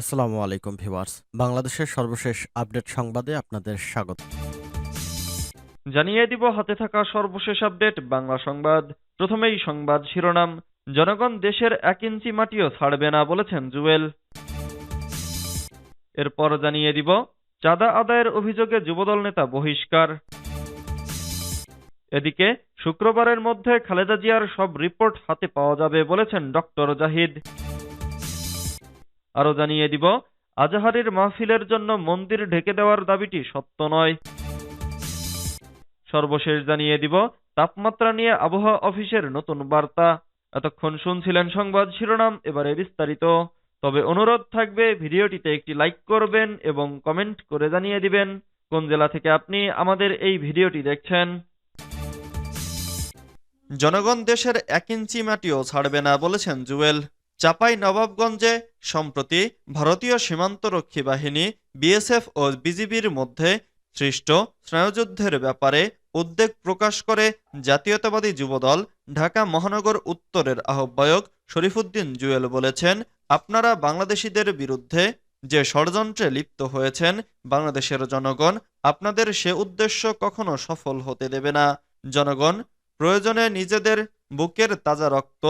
আসসালামু আলাইকুম ভিউয়ার্স। বাংলাদেশের সর্বশেষ আপডেট সংবাদে আপনাদের স্বাগত। জানিয়ে দিব, হাতে থাকা সর্বশেষ আপডেট, বাংলা সংবাদ। প্রথমেই সংবাদ শিরোনাম, জনগণ দেশের এক ইঞ্চি মাটিও ছাড়বে না বলেছেন জুয়েল। এরপর জানিয়ে দিব, চাঁদা আদায়ের অভিযোগে যুবদল নেতা বহিষ্কার। এদিকে, শুক্রবারের মধ্যে খালেদা জিয়ার সব রিপোর্ট হাতে পাওয়া যাবে বলেছেন ডক্টর জাহিদ। আরও জানিয়ে দিব, আজাহারের মাহফিলের জন্য মন্দির ঢেকে দেওয়ার দাবিটি সত্য নয়। সর্বশেষ জানিয়ে দিব, তাপমাত্রা নিয়ে আবহাওয়া অফিসের নতুন বার্তা। এতক্ষণ শুনছিলেন সংবাদ শিরোনাম, এবারে বিস্তারিত। তবে অনুরোধ থাকবে, ভিডিওটিতে একটি লাইক করবেন এবং কমেন্ট করে জানিয়ে দিবেন, কোন জেলা থেকে আপনি আমাদের এই ভিডিওটি দেখছেন। জনগণ দেশের এক ইঞ্চি মাটিও ছাড়বে না বলেছেন জুয়েল। চাপাই নবাবগঞ্জে সম্প্রতি ভারতীয় সীমান্তরক্ষী বাহিনী, বিএসএফ ও বিজিবির মধ্যে সৃষ্ট স্নায়ুযুদ্ধের ব্যাপারে উদ্বেগ প্রকাশ করে জাতীয়তাবাদী যুবদল ঢাকা মহানগর উত্তরের আহ্বায়ক শরীফুদ্দিন জুয়েল বলেছেন, আপনারা বাংলাদেশিদের বিরুদ্ধে যে ষড়যন্ত্রে লিপ্ত হয়েছেন বাংলাদেশের জনগণ, আপনাদের সে উদ্দেশ্য কখনো সফল হতে দেবে না। জনগণ প্রয়োজনে নিজেদের বুকের তাজা রক্ত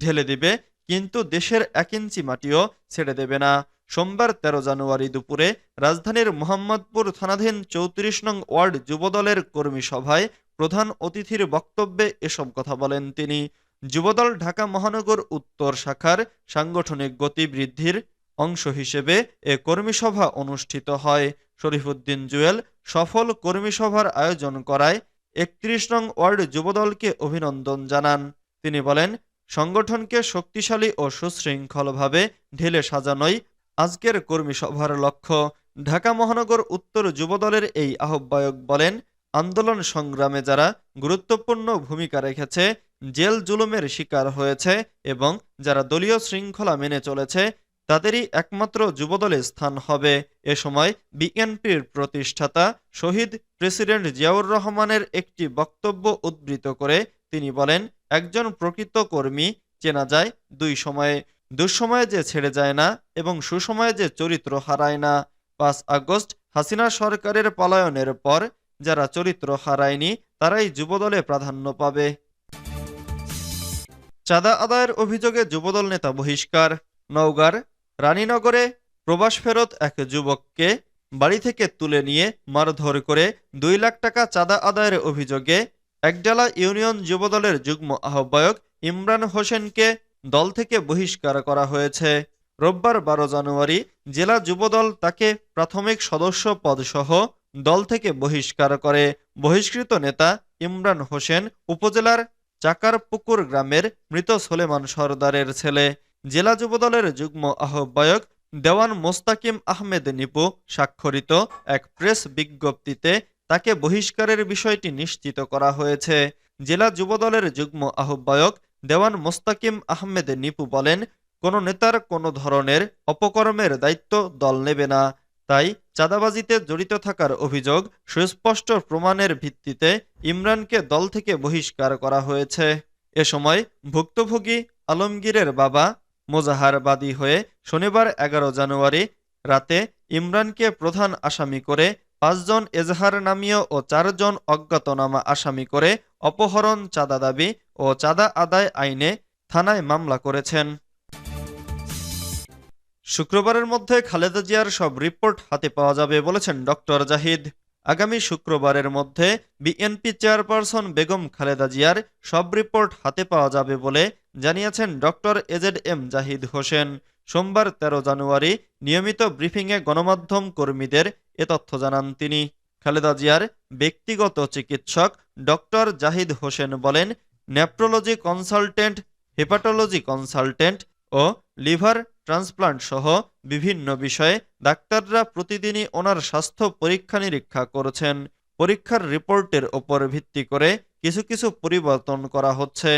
ঢেলে দিবে কিন্তু দেশের এক ইঞ্চি মাটিও ছেড়ে দেবে না। সোমবার তেরো জানুয়ারি দুপুরে রাজধানীর মোহাম্মদপুর থানাধীন চৌত্রিশ নং ওয়ার্ড যুবদলের কর্মী সভায় প্রধান অতিথির বক্তব্যে এসব কথা বলেন তিনি। যুবদল ঢাকা মহানগর উত্তর শাখার সাংগঠনিক গতি বৃদ্ধির অংশ হিসেবে এ কর্মী সভা অনুষ্ঠিত হয়। শরীফুদ্দিন জুয়েল সফল কর্মী সভার আয়োজন করায় একত্রিশ নং ওয়ার্ড যুবদলকে অভিনন্দন জানান। তিনি বলেন সংগঠনকে শক্তিশালী ও সুশৃঙ্খলভাবে ঢেলে সাজানোই আজকের কর্মী সভার লক্ষ্য। ঢাকা মহানগর উত্তর যুবদলের এই আহ্বায়ক বলেন, আন্দোলন সংগ্রামে যারা গুরুত্বপূর্ণ ভূমিকা রেখেছে, জেল জুলুমের শিকার হয়েছে এবং যারা দলীয় শৃঙ্খলা মেনে চলেছে, তাদেরই একমাত্র যুবদলে স্থান হবে। এ সময় বিএনপির প্রতিষ্ঠাতা শহীদ প্রেসিডেন্ট জিয়াউর রহমানের একটি বক্তব্য উদ্ধৃত করে তিনি বলেন একজন প্রকৃত কর্মী চেনা যায়, দুই সময়ে, দুঃসময়ে যে ছেড়ে যায় না এবং সুসময়ে যে চরিত্র হারায় না। পাঁচ আগস্ট, হাসিনা সরকারের পলায়নের পর যারা চরিত্র হারায়নি, তারাই যুবদলে প্রাধান্য পাবে। চাঁদা আদায়ের অভিযোগে যুবদল নেতা বহিষ্কার। নওগাঁর রানীনগরে প্রবাস ফেরত এক যুবককে বাড়ি থেকে তুলে নিয়ে মারধর করে দুই লাখ টাকা চাঁদা আদায়ের অভিযোগে একডালা ইউনিয়ন যুবদলের যুগ্ম আহ্বায়ক ইমরান হোসেনকে দল থেকে বহিষ্কার করা হয়েছে। রোববার বারো জানুয়ারি জেলা যুবদল তাকে প্রাথমিক সদস্য পদসহ দল থেকে বহিষ্কার করে। বহিষ্কৃত নেতা ইমরান হোসেন উপজেলার চাকারপুকুর গ্রামের মৃত সোলেমান সর্দারের ছেলে। জেলা যুবদলের যুগ্ম আহ্বায়ক দেওয়ান মোস্তাকিম আহমেদ নিপু স্বাক্ষরিত এক প্রেস বিজ্ঞপ্তিতে তাকে বহিষ্কারের বিষয়টি নিশ্চিত করা হয়েছে। জেলা যুবদলের যুগ্ম আহ্বায়ক দেওয়ান মোস্তাকিম আহমেদ নিপু বলেন, কোন নেতার কোনো ধরনের অপকর্মের দায়িত্ব দল নেবে না। তাই চাঁদাবাজিতে জড়িত থাকার অভিযোগ সুস্পষ্ট প্রমাণের ভিত্তিতে ইমরানকে দল থেকে বহিষ্কার করা হয়েছে। এ সময় ভুক্তভোগী আলমগীরের বাবা মোজাহারবাদী হয়ে শনিবার এগারো জানুয়ারি রাতে ইমরানকে প্রধান আসামি করে পাঁচজন এজাহার নামীয় ও চারজন অজ্ঞাতনামা আসামি করে অপহরণ, চাঁদা দাবি ও চাঁদা আদায় আইনে থানায় মামলা করেছেন। শুক্রবারের মধ্যে খালেদা জিয়ার সব রিপোর্ট হাতে পাওয়া যাবে বলেছেন ডক্টর জাহিদ। আগামী শুক্রবারের মধ্যে বিএনপি চেয়ারপারসন বেগম খালেদা জিয়ার সব রিপোর্ট হাতে পাওয়া যাবে বলে জানিয়েছেন doctor AZ M Zahid Hossain. সোমবার তেরো জানুয়ারি নিয়মিত ব্রিফিংয়ে গণমাধ্যম কর্মীদের এ তথ্য জানান তিনি। খালেদা জিয়ার ব্যক্তিগত চিকিৎসক ডক্টর জাহিদ হোসেন বলেন, নেপ্রোলজি কনসালটেন্ট, হেপাটোলজি কনসালটেন্ট ও লিভার ট্রান্সপ্লান্ট সহ বিভিন্ন বিষয়ে ডাক্তাররা প্রতিদিনই ওনার স্বাস্থ্য পরীক্ষা নিরীক্ষা করছেন। পরীক্ষার রিপোর্টের ওপর ভিত্তি করে কিছু কিছু পরিবর্তন করা হচ্ছে।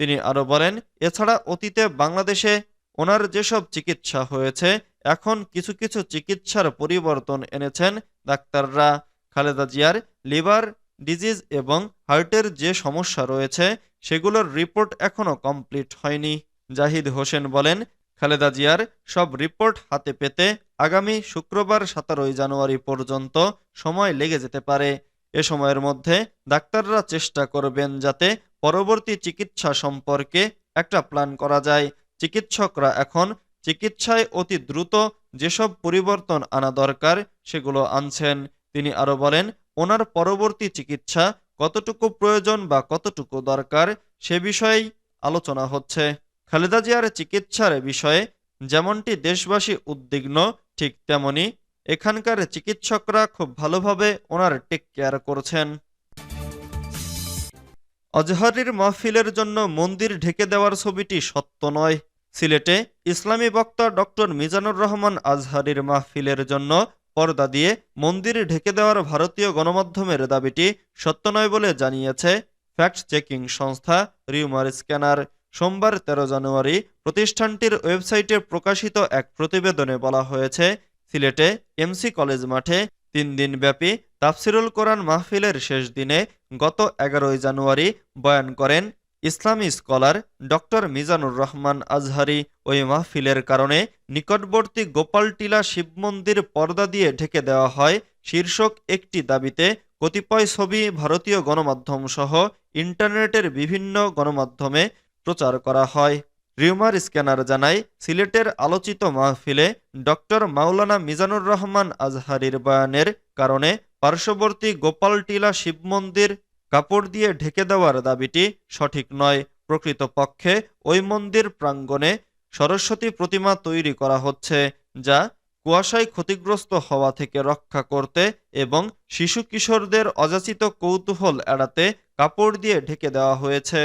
তিনি আরও বলেন, এছাড়া অতীতে বাংলাদেশে ওনার যেসব চিকিৎসা হয়েছে এখন কিছু কিছু চিকিৎসার পরিবর্তন এনেছেন ডাক্তাররা। খালেদা জিয়ার লিভার ডিজিজ এবং হার্টের যে সমস্যা রয়েছে, সেগুলোর রিপোর্ট এখনও কমপ্লিট হয়নি। জাহিদ হোসেন বলেন, খালেদা জিয়ার সব রিপোর্ট হাতে পেতে আগামী শুক্রবার সতেরোই জানুয়ারি পর্যন্ত সময় লেগে যেতে পারে। এ সময়ের মধ্যে ডাক্তাররা চেষ্টা করবেন যাতে পরবর্তী চিকিৎসা সম্পর্কে একটা প্ল্যান করা যায়। চিকিৎসকরা এখন চিকিৎসায় অতি দ্রুত যেসব পরিবর্তন আনা দরকার, সেগুলো আনছেন। তিনি আরও বলেন, ওনার পরবর্তী চিকিৎসা কতটুকু প্রয়োজন বা কতটুকু দরকার, সে বিষয়েই আলোচনা হচ্ছে। খালেদা জিয়ার চিকিৎসার বিষয়ে যেমনটি দেশবাসী উদ্বিগ্ন, ঠিক তেমনি এখানকার চিকিৎসকরা খুব ভালোভাবে ওনার টেক কেয়ার করছেন। অজহরির মাহফিলের জন্য মন্দির ঢেকে দেওয়ার ছবিটি সত্য নয়। সিলেটে ইসলামী বক্তা ডক্টর মিজানুর রহমান আজহারির মাহফিলের জন্য পর্দা দিয়ে মন্দির ঢেকে দেওয়ার ভারতীয় গণমাধ্যমের দাবিটি সত্য নয় বলে জানিয়েছে ফ্যাক্ট চেকিং সংস্থা রিউমার স্ক্যানার। সোমবার তেরো জানুয়ারি প্রতিষ্ঠানটির ওয়েবসাইটে প্রকাশিত এক প্রতিবেদনে বলা হয়েছে, সিলেটে এমসি কলেজ মাঠে তিন দিনব্যাপী তাফসিরুল কোরআন মাহফিলের শেষ দিনে গত এগারোই জানুয়ারি বয়ান করেন ইসলামী স্কলার ডক্টর মিজানুর রহমান আজহারি ওই মাহফিলের কারণে নিকটবর্তী গোপালটিলা শিব মন্দির পর্দা দিয়ে ঢেকে দেওয়া হয় শীর্ষক একটি দাবিতে কতিপয় ছবি ভারতীয় গণমাধ্যম সহ ইন্টারনেটের বিভিন্ন গণমাধ্যমে প্রচার করা হয়। রিউমার স্ক্যানার জানায়, সিলেটের আলোচিত মাহফিলে ডক্টর মাওলানা মিজানুর রহমান আজহারির বয়ানের কারণে পার্শ্ববর্তী গোপালটিলা শিব মন্দির কাপড় দিয়ে ঢেকে দেওয়ার দাবিটি সঠিক নয়। প্রকৃতপক্ষে ওই মন্দির প্রাঙ্গণে সরস্বতী প্রতিমা তৈরি করা হচ্ছে, যা কুয়াশায় ক্ষতিগ্রস্ত হওয়া থেকে রক্ষা করতে এবং শিশু কিশোরদের অযাচিত কৌতূহল এড়াতে কাপড় দিয়ে ঢেকে দেওয়া হয়েছে।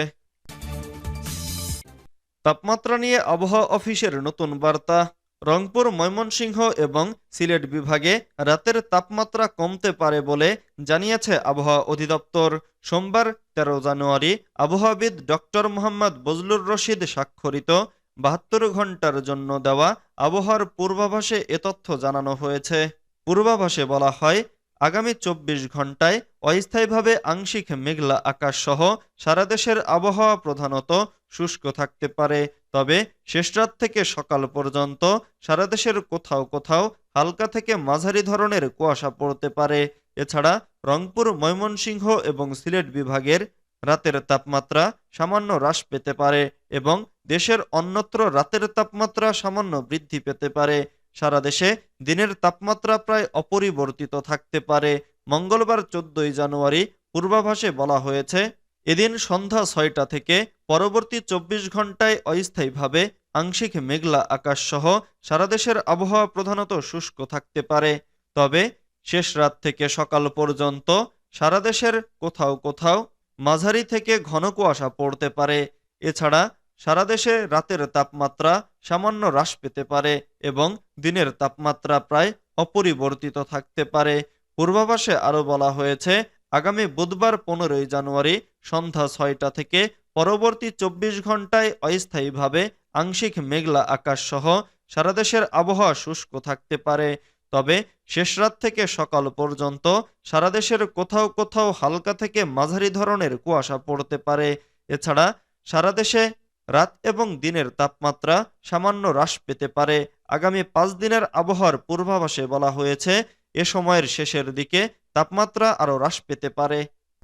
তাপমাত্রা নিয়ে আবহাওয়া অফিসের নতুন বার্তা। রংপুর, ময়মনসিংহ এবং সিলেট বিভাগে রাতের তাপমাত্রা কমতে পারে বলে জানিয়েছে আবহাওয়া অধিদপ্তর। সোমবার তেরো জানুয়ারি আবহাওয়াবিদ ডক্টর মোহাম্মদ বজলুর রশিদ স্বাক্ষরিত বাহাত্তর ঘণ্টার জন্য দেওয়া আবহাওয়ার পূর্বাভাসে এ তথ্য জানানো হয়েছে। পূর্বাভাসে বলা হয়, আগামী চব্বিশ ঘন্টায় অস্থায়ীভাবে আংশিক মেঘলা আকাশ সহ সারা দেশের আবহাওয়া প্রধানত শুষ্ক থাকতে পারে। তবে শেষ রাত থেকে সকাল পর্যন্ত সারা দেশের কোথাও কোথাও হালকা থেকে মাঝারি ধরনের কুয়াশা পড়তে পারে। এছাড়া রংপুর, ময়মনসিংহ এবং সিলেট বিভাগের রাতের তাপমাত্রা সামান্য হ্রাস পেতে পারে এবং দেশের অন্যত্র রাতের তাপমাত্রা সামান্য বৃদ্ধি পেতে পারে। সারা দেশে দিনের তাপমাত্রা প্রায় অপরিবর্তিত থাকতে পারে। মঙ্গলবার চোদ্দই জানুয়ারি পূর্বাভাসে বলা হয়েছে এদিন সন্ধ্যা ছয়টা থেকে পরবর্তী চব্বিশ ঘন্টায় অস্থায়ীভাবে আংশিক মেঘলা আকাশ সহ সারা দেশের আবহাওয়া প্রধানত শুষ্ক থাকতে পারে। তবে শেষ রাত থেকে সকাল পর্যন্ত সারাদেশের কোথাও কোথাও মাঝারি থেকে ঘন কুয়াশা পড়তে পারে। এছাড়া সারাদেশে রাতের তাপমাত্রা সামান্য হ্রাস পেতে পারে এবং দিনের তাপমাত্রা প্রায় অপরিবর্তিত থাকতে পারে। পূর্বাভাসে আরও বলা হয়েছে আগামী বুধবার পনেরোই জানুয়ারি সন্ধ্যা ছয়টা থেকে পরবর্তী চব্বিশ ঘন্টায় অস্থায়ীভাবে আংশিক মেঘলা আকাশ সহ সারা দেশের আবহাওয়া শুষ্ক থাকতে পারে। তবে শেষ রাত থেকে সকাল পর্যন্ত সারা দেশের কোথাও কোথাও হালকা থেকে মাঝারি ধরনের কুয়াশা পড়তে পারে। এছাড়া সারা দেশে রাত এবং দিনের তাপমাত্রা সামান্য হ্রাস পেতে পারে। আগামী পাঁচ দিনের আবহাওয়ার পূর্বাভাসে বলা হয়েছে, এ সময়ের শেষের দিকে তাপমাত্রা আরও হ্রাস পেতে পারে।